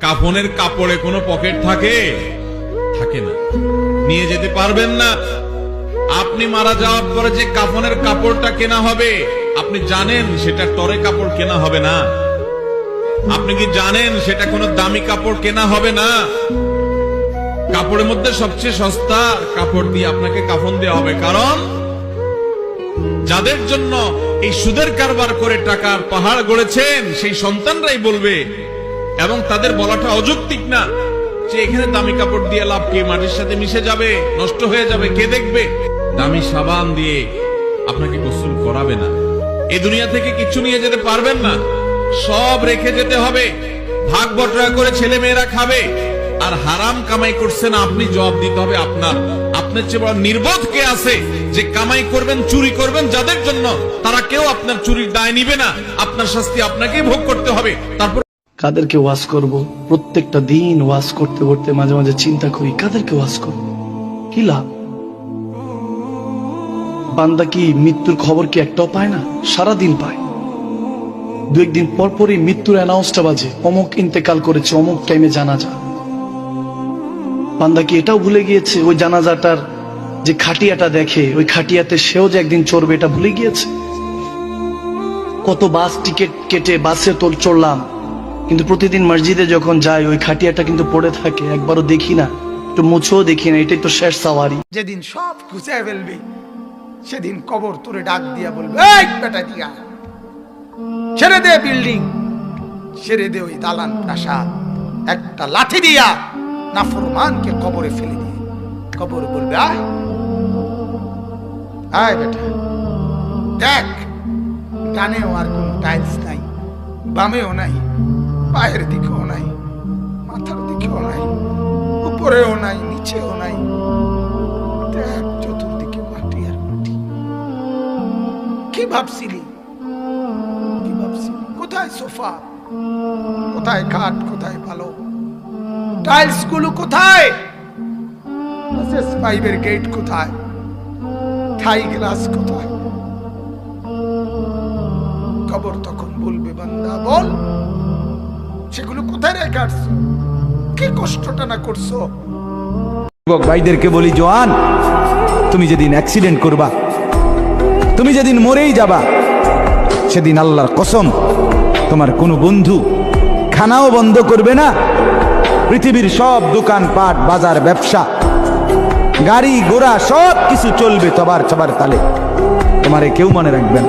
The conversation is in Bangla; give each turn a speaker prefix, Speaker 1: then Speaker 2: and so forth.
Speaker 1: কাফনের কাপড়ে কোনো পকেট থাকে? থাকে না। নিয়ে যেতে পারবেন না। আপনি মারা যাওয়ার পরে যে কাফনের কাপড়টা কেনা হবে, আপনি জানেন সেটা টরে কাপড় কেনা হবে না। আপনি কি জানেন সেটা কোনো দামি কাপড় কেনা হবে না? কাপড়ের মধ্যে সবচেয়ে সস্তা কাপড় দিয়ে আপনাকে কাফন দেওয়া হবে। কারণ যাদের জন্য এই সুদের কারবার করে টাকার পাহাড় গড়েছেন, সেই সন্তানরাই বলবে এবং তাদের বলাটা অযৌক্তিক না যে এখানে দামি কাপড় দিয়ে লাভ কি? মাটির সাথে মিশে যাবে? নষ্ট হয়ে যাবে? কে দেখবে? দামি সাবান দিয়ে আপনাকে গোসল করাবে না। এই দুনিয়া থেকে কিছু নিয়ে যেতে পারবেন না। সব রেখে যেতে হবে। ভাগ বটরা করে ছেলে মেয়েরা খাবে। আর হারাম কামাই করছেন আপনি জবাব দিতে হবে আপনার। আপনার চেয়ে বড় নির্বোধ কে আছে যে কামাই করবেন, চুরি করবেন যাদের জন্য? তারা কেউ আপনার চুরির দায় নিবে না। আপনার শাস্তি আপনাকেই ভোগ করতে হবে। তারপর
Speaker 2: কাদেরকে ওয়াজ করব? প্রত্যেকটা দিন ওয়াজ করতে করতে মাঝে মাঝে চিন্তা করি, কাদেরকে ওয়াজ করব? কি লাভ? বান্দা কি মৃত্যুর খবর কি একটাও পায় না? সারা দিন পায়। দু একদিন পর পরই মৃত্যুর অ্যানাউন্সটা বাজে, অমুক ইন্তেকাল করেছে, অমুক টাইমে জানাজা। বান্দা কি এটাও ভুলে গিয়েছে, ওই জানাজাটার যে খাটিয়াটা দেখে, ওই খাটিয়াতে সেও যে একদিন চড়বে, এটা ভুলে গিয়েছে? কত বাস টিকিট কেটে বাসে তোর চড়লাম কিন্তু প্রতিদিন মসজিদে যখন যাই, ওই খাটিয়াটা কিন্তু পড়ে থাকে, একবারও দেখি না, একটু মুছেও দেখি না, এটাই তো শেষ সাওয়ারি।
Speaker 3: যেদিন সব খুঁজে ফেলবি, সেদিন কবর তোরে ডাক দিয়া বলবে, এই বেটা দিয়া, ছেড়ে দে বিল্ডিং ছেড়ে দে ওই দালান প্রাসাদ, একটা লাঠি দিয়া নাফরমানকে কবরে ফেলে দিয়ে কবর বলবে, আয় আয় বেটা, দেখ, ডানেও আর কোন টাইলস নাই, বামেও নাই পায়ের দিকেও নাই, মাথার দিকেও নাই, উপরেও নাই, নিচেও নাই। দেখ, চতুর্দিকে মাটি আর মাটি। কি ভাবছিলি? কি ভাবছিলি? কোথায় সোফা? কোথায় খাট? কোথায় ভালো টাইলসগুলো কোথায়? ফাইভের গেট কোথায়? থাই গ্লাস কোথায়? খবর তখন বলবে, বান্দা, বল। সেগুলো কোথায় রেখে আসছো? কি কষ্টটা না করছ?
Speaker 4: যুবক ভাইদেরকে বলি, জোয়ান, তুমি যেদিন অ্যাক্সিডেন্ট করবা, তুমি যেদিন মরেই যাবা, সেদিন আল্লাহর কসম, তোমার কোনো বন্ধু খানাও বন্ধ করবে না। পৃথিবীর সব দোকান পাট, বাজার, ব্যবসা, গাড়ি, ঘোড়া সব কিছু চলবে তবার সবার তালে। তোমারে কেউ মনে রাখবেন